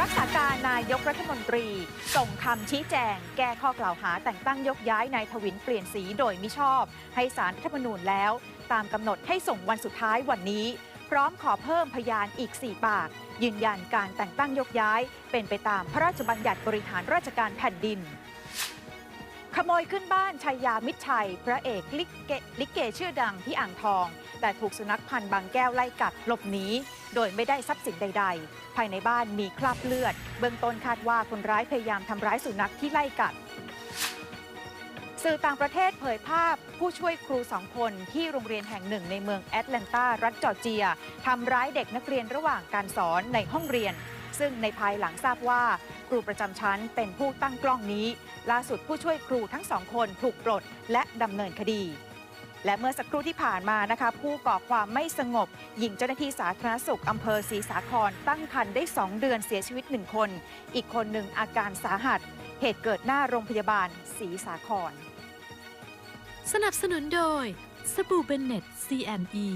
รักษาการนายกรัฐมนตรี ส่งคำชี้แจง แก้ข้อกล่าวหาแต่งตั้งยกย้ายนายทวินเปลี่ยนสีโดยมิชอบ ให้สารรัฐธรรมนูญแล้ว ตามกำหนดให้ส่งวันสุดท้ายวันนี้ พร้อมขอเพิ่มพยานอีก 4 ปาก ยืนยันการแต่งตั้งยกย้าย เป็นไปตามพระราชบัญญัติบริหารราชการแผ่นดิน โมยขึ้นบ้านชัยยามิตรชัย พระเอกลิเกลิเกชื่อดังที่อ่างทอง แต่ถูกสุนัขพันธ์บางแก้วไล่กัดหลบหนีโดยไม่ได้ทรัพย์สินใด ๆ ภายในบ้านมีคราบเลือด เบื้องต้นคาดว่าคนร้ายพยายามทำร้ายสุนัขที่ไล่กัด สื่อต่างประเทศเผยภาพผู้ช่วยครูสองคนที่โรงเรียนแห่งหนึ่งในเมืองแอตแลนตารัฐจอร์เจียทำร้ายเด็กนักเรียนระหว่างการสอนในห้องเรียน ซึ่งในภายหลังทราบว่า ครูประจำชั้นเป็นผู้ตั้งกล้องนี้ ล่าสุดผู้ช่วยครูทั้งสองคนถูกปลดและดำเนินคดี และเมื่อสักครู่ที่ผ่านมานะคะ ผู้ก่อความไม่สงบหญิงเจ้าหน้าที่สาธารณสุขอำเภอศรีสาครตั้งครรภ์ได้ 2 เดือนเสียชีวิต 1 คน อีกคนหนึ่งอาการสาหัส เหตุเกิดหน้าโรงพยาบาลศรีสาคร สนับสนุนโดยสบู่เบนเน็ต C&E